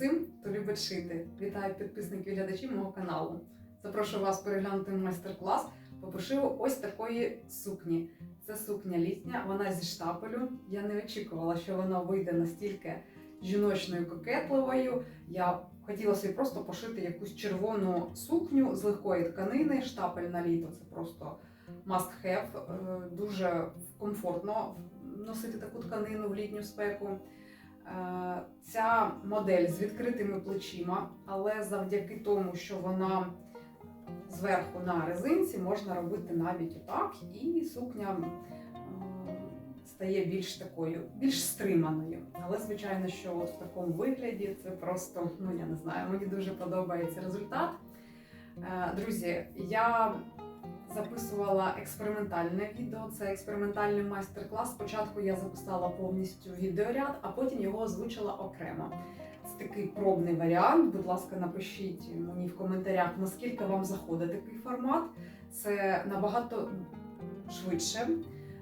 Всім, хто любить шити. Вітаю підписників і глядачів мого каналу. Запрошую вас переглянути майстер-клас по пошиву ось такої сукні. Це сукня літня, вона зі штапелю. Я не очікувала, що вона вийде настільки жіночною кокетливою. Я хотіла собі просто пошити якусь червону сукню з легкої тканини, штапель на літо. Це просто must have. Е, Дуже комфортно носити таку тканину в літню спеку. Е, Ця модель з відкритими плечима, але завдяки тому, що вона зверху на резинці, можна робити навіть отак, і сукня стає більш такою, більш стриманою. Але звичайно, що от в такому вигляді це просто, ну я не знаю, мені дуже подобається результат. Е, Друзі, я записувала експериментальне відео. Це експериментальний майстер-клас. Спочатку я записала повністю відеоряд, а потім його озвучила окремо. Це такий пробний варіант. Будь ласка, напишіть мені в коментарях, наскільки вам заходить такий формат. Це набагато швидше.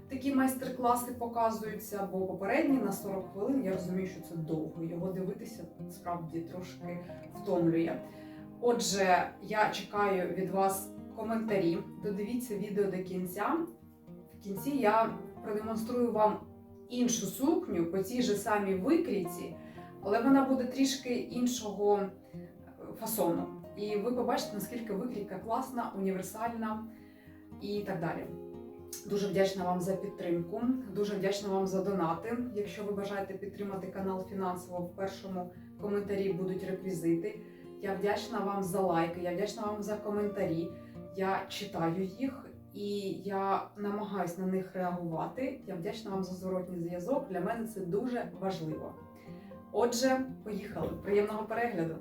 Такі майстер-класи показуються, бо попередні на 40 хвилин я розумію, що це довго. Його дивитися справді трошки втомлює. Отже, я чекаю від вас коментарі. Додивіться відео до кінця. В кінці я продемонструю вам іншу сукню по цій же самій викрійці, але вона буде трішки іншого е, фасону. І ви побачите, наскільки викрійка класна, універсальна і так далі. Дуже вдячна вам за підтримку. Дуже вдячна вам за донати. Якщо ви бажаєте підтримати канал фінансово, в першому коментарі будуть реквізити. Я вдячна вам за лайки, я вдячна вам за коментарі. Я читаю їх і я намагаюся на них реагувати. Я вдячна вам за зворотній зв'язок. Для мене це дуже важливо. Отже, поїхали. Приємного перегляду!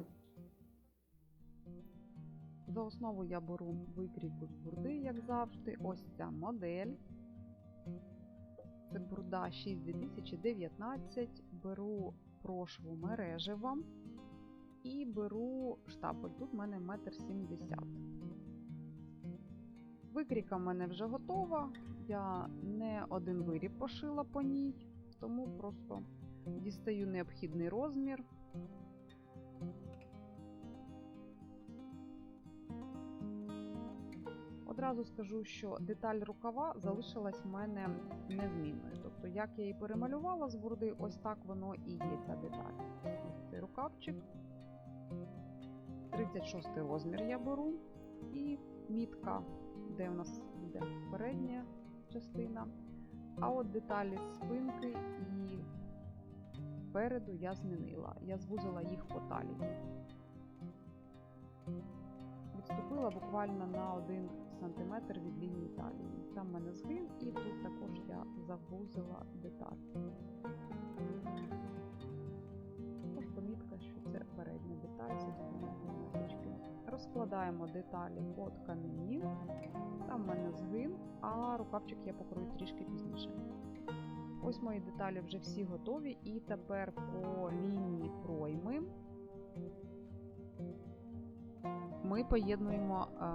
За основу я беру викрійку з бурди, як завжди. Ось ця модель. Це бурда 6 2019. Беру прошву мережева і беру штапель. Тут в мене 1,70 м. Викрійка в мене вже готова. Я не один виріб пошила по ній, тому просто дістаю необхідний розмір. Одразу скажу, що деталь рукава залишилась в мене незмінною. Тобто, як я її перемалювала з бурди, ось так воно і є ця деталь. Ось цей рукавчик. 36 розмір я беру. І мітка, де у нас буде передня частина. А от деталі спинки і спереду я змінила. Я звузила їх по талії. Відступила буквально на 1 см від лінії талії. Там в мене згин, і тут також я завузила деталь. Також помітка, що це передня деталь зі ниточки. Розкладаємо деталі по тканині. Там в мене згин, а рукавчик я покрою трішки пізніше. Ось мої деталі вже всі готові, і тепер по лінії пройми ми поєднуємо е,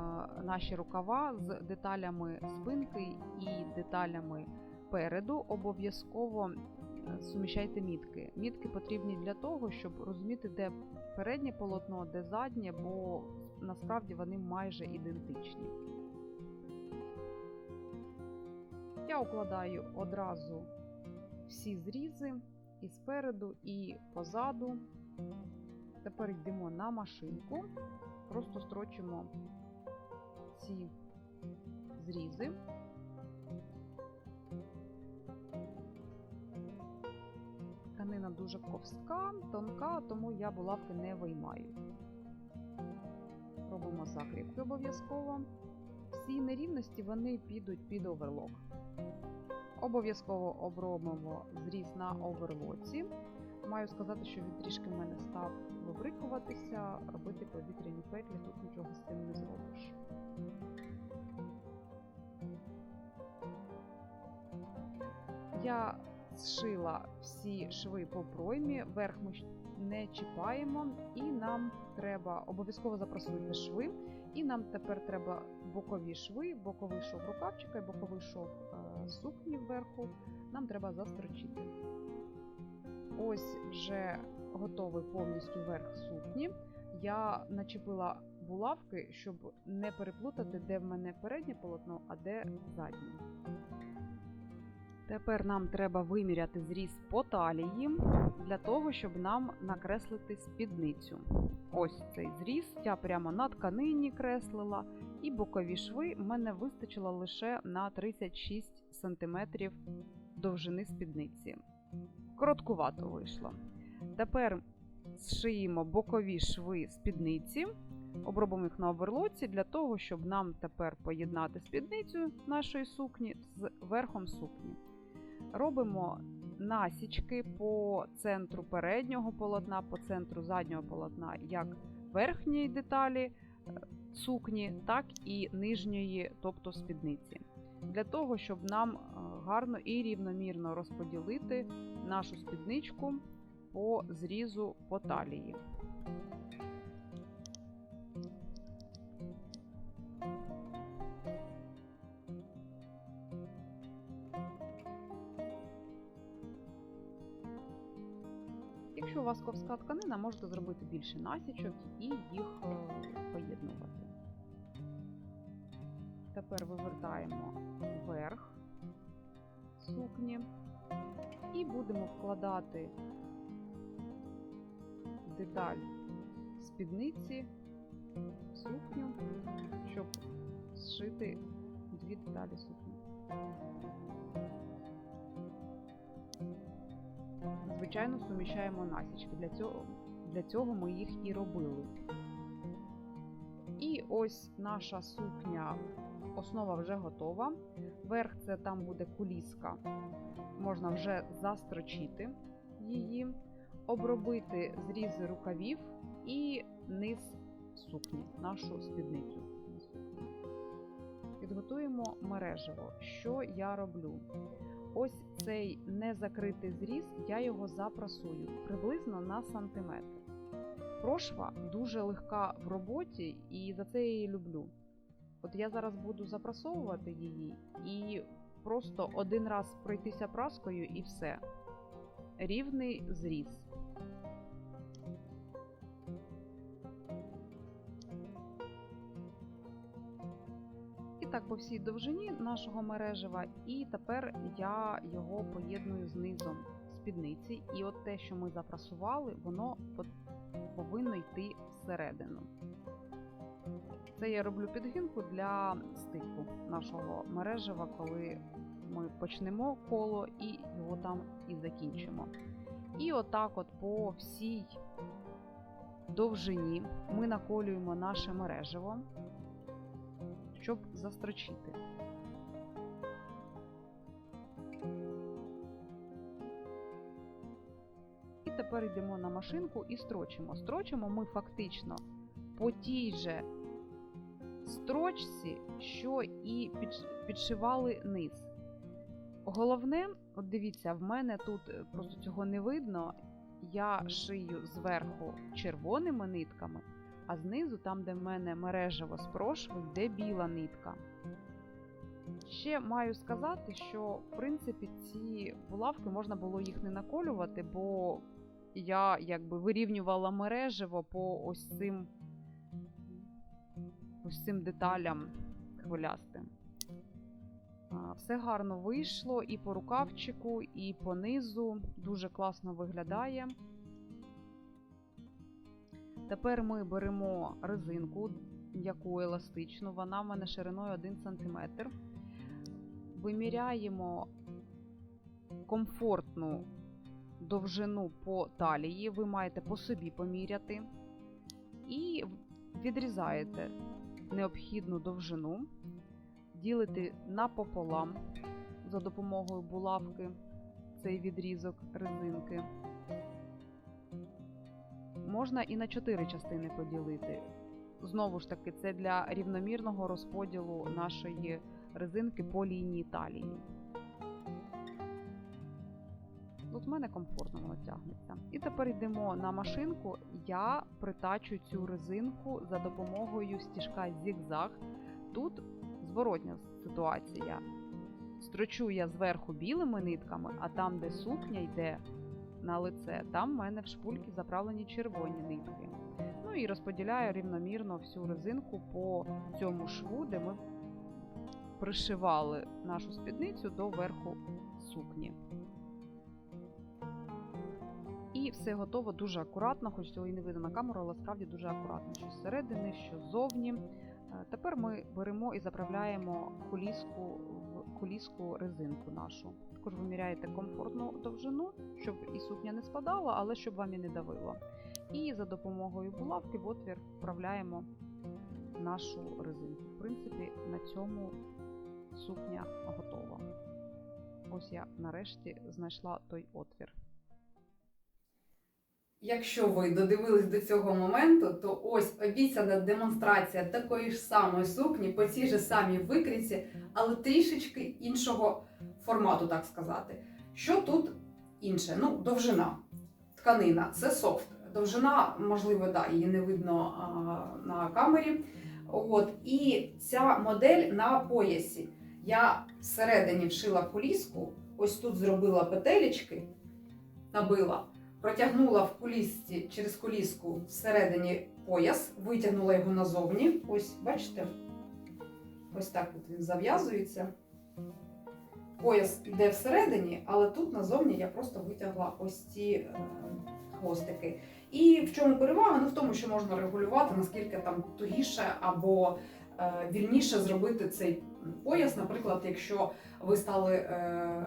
наші рукава з деталями спинки і деталями переду. Обов'язково е, суміщайте мітки. Мітки потрібні для того, щоб розуміти, де переднє полотно, де заднє, бо насправді вони майже ідентичні. Я укладаю одразу всі зрізи і спереду, і позаду. Тепер йдемо на машинку, просто строчимо ці зрізи. Тканина дуже ковська, тонка, тому я булавки не виймаю. Робимо закріпки обов'язково. Всі нерівності вони підуть під оверлок. Обов'язково обробимо зріз на оверлоці. Маю сказати, що він трішки в мене став вибрикуватися, робити повітряні петлі, тут нічого з цим не зробиш. Я зшила всі шви по проймі, верх ми не чіпаємо, і нам треба обов'язково запросуйте шви, і нам тепер треба бокові шви, боковий шов рукавчика і боковий шов е, сукні вверху. Нам треба застрочити. Ось вже готовий повністю верх сукні, я начепила булавки, щоб не переплутати, де в мене переднє полотно, а де заднє. Тепер нам треба виміряти зріз по талії для того, щоб нам накреслити спідницю. Ось цей зріз. Я прямо на тканині креслила, і бокові шви в мене вистачило лише на 36 см довжини спідниці. Короткувато вийшло. Тепер зшиємо бокові шви спідниці, обробимо їх на оверлоці для того, щоб нам тепер поєднати спідницю нашої сукні з верхом сукні. Робимо насічки по центру переднього полотна, по центру заднього полотна, як верхньої деталі е, сукні, так і нижньої, тобто спідниці. Для того, щоб нам е, гарно і рівномірно розподілити нашу спідничку по зрізу по талії. Якщо у вас ковська тканина, можете зробити більше насічок і їх е, поєднувати. Тепер вивертаємо верх сукні і будемо вкладати деталь спідниці в сукню, щоб зшити дві деталі сукні. Звичайно, суміщаємо насічки. Для цього, для цього ми їх і робили. І ось наша сукня, основа вже готова. Верх це там буде куліска. Можна вже застрочити її, обробити зрізи рукавів і низ сукні, нашу спідницю. Підготуємо мережево. Що я роблю? Ось цей незакритий зріз, я його запрасую приблизно на сантиметр. Прошва дуже легка в роботі, і за це я її люблю. От я зараз буду запрасовувати її і просто один раз пройтися праскою і все. Рівний зріз. Так по всій довжині нашого мережева, і тепер я його поєдную з спідниці. І от те, що ми запрасували, воно повинно йти всередину. Це я роблю підгинку для стику нашого мережева, коли ми почнемо коло і його там і закінчимо. І отак, от по всій довжині ми наколюємо наше мережево, щоб застрочити. І тепер йдемо на машинку і строчимо. Строчимо ми фактично по тій же строчці, що і підшивали низ. Головне, от дивіться, в мене тут е, просто цього не видно. Я шию зверху червоними нитками, а знизу, там, де в мене мережево з прошви, йде біла нитка. Ще маю сказати, що в принципі ці булавки можна було їх не наколювати, бо я якби вирівнювала мережево по ось цим ось цим деталям хвилястим. Все гарно вийшло і по рукавчику, і по низу. Дуже класно виглядає. Тепер ми беремо резинку, яку еластичну, вона в мене шириною 1 см. Виміряємо комфортну довжину по талії, ви маєте по собі поміряти. І відрізаєте необхідну довжину, ділите напополам за допомогою булавки цей відрізок резинки. Можна і на 4 частини поділити. Знову ж таки, це для рівномірного розподілу нашої резинки по лінії талії. Тут в мене комфортно воно тягнеться. І тепер йдемо на машинку. Я притачу цю резинку за допомогою стіжка зігзаг. Тут зворотня ситуація. Строчу я зверху білими нитками, а там, де сукня йде на лице. Там в мене в шпульки заправлені червоні нитки. Ну і розподіляю рівномірно всю резинку по цьому шву, де ми пришивали нашу спідницю до верху сукні. І все готово дуже акуратно, хоч цього і не видно на камеру, але справді дуже акуратно. Що зсередини, що ззовні. Е, Тепер ми беремо і заправляємо куліску в куліску резинку нашу. Також виміряєте комфортну довжину, щоб і сукня не спадала, але щоб вам і не давило. І за допомогою булавки в отвір вправляємо нашу резинку. В принципі, на цьому сукня готова. Ось я нарешті знайшла той отвір. Якщо ви додивились до цього моменту, то ось обіцяна демонстрація такої ж самої сукні по цій же самій викрійці, але трішечки іншого формату, так сказати. Що тут інше? Ну, довжина. Тканина це софт. Довжина, можливо, да, її не видно а, на камері. От, і ця модель на поясі. Я всередині вшила куліску, ось тут зробила петелечки, набила протягнула в кулісці через куліску всередині пояс, витягнула його назовні. Ось, бачите, ось так от він зав'язується. Пояс йде всередині, але тут назовні я просто витягла ось ці е, хвостики. І в чому перевага? Ну в тому, що можна регулювати, наскільки там тугіше або е, вільніше зробити цей пояс. Наприклад, якщо ви стали е,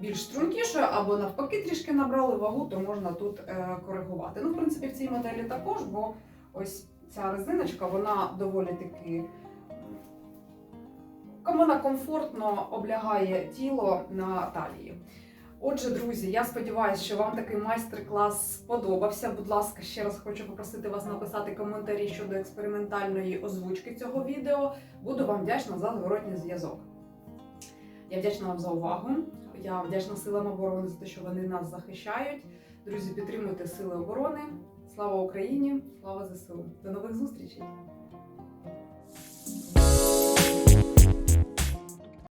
більш стрункішою або навпаки трішки набрали вагу, то можна тут е, коригувати. Ну, в принципі, в цій моделі також, бо ось ця резиночка, вона доволі таки. Вона комфортно облягає тіло на талії. Отже, друзі, я сподіваюся, що вам такий майстер-клас сподобався. Будь ласка, ще раз хочу попросити вас написати коментарі щодо експериментальної озвучки цього відео. Буду вам вдячна за зворотній зв'язок. Я вдячна вам за увагу. Я вдячна силам оборони за те, що вони нас захищають. Друзі, підтримуйте сили оборони. Слава Україні! Слава ЗСУ! До нових зустрічей!